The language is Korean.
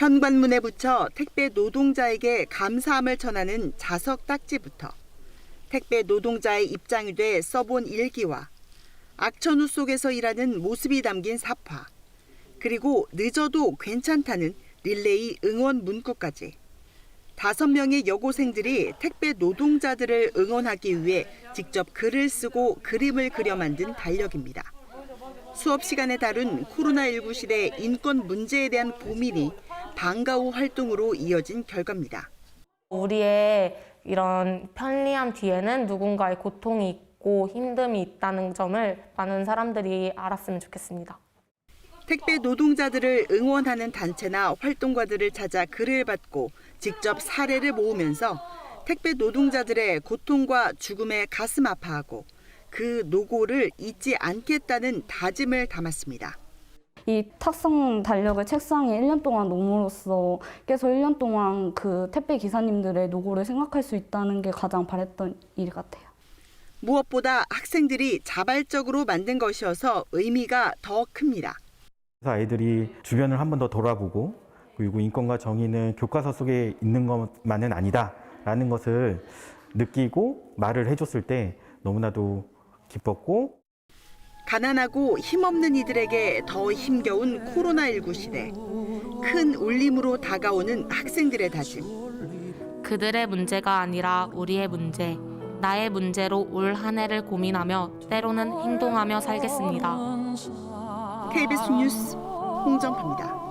현관문에 붙여 택배 노동자에게 감사함을 전하는 자석 딱지부터 택배 노동자의 입장이 돼 써본 일기와 악천후 속에서 일하는 모습이 담긴 사파 그리고 늦어도 괜찮다는 릴레이 응원 문구까지 다섯 명의 여고생들이 택배 노동자들을 응원하기 위해 직접 글을 쓰고 그림을 그려 만든 달력입니다. 수업 시간에 다룬 코로나19 시대 인권 문제에 대한 고민이 방과 후 활동으로 이어진 결과입니다. 우리의 이런 편리함 뒤에는 누군가의 고통이 있고 힘듦이 있다는 점을 많은 사람들이 알았으면 좋겠습니다. 택배 노동자들을 응원하는 단체나 활동가들을 찾아 글을 받고 직접 사례를 모으면서 택배 노동자들의 고통과 죽음에 가슴 아파하고 그 노고를 잊지 않겠다는 다짐을 담았습니다. 이 탁상 달력을 책상에 1년 동안 놓음으로써 계속 1년 동안 그 택배 기사님들의 노고를 생각할 수 있다는 게 가장 바랬던 일 같아요. 무엇보다 학생들이 자발적으로 만든 것이어서 의미가 더 큽니다. 그래서 아이들이 주변을 한 번 더 돌아보고 그리고 인권과 정의는 교과서 속에 있는 것만은 아니다라는 것을 느끼고 말을 해줬을 때 너무나도 기뻤고 가난하고 힘없는 이들에게 더 힘겨운 코로나19 시대. 큰 울림으로 다가오는 학생들의 다짐. 그들의 문제가 아니라 우리의 문제, 나의 문제로 올 한 해를 고민하며 때로는 행동하며 살겠습니다. KBS 뉴스 홍정파입니다.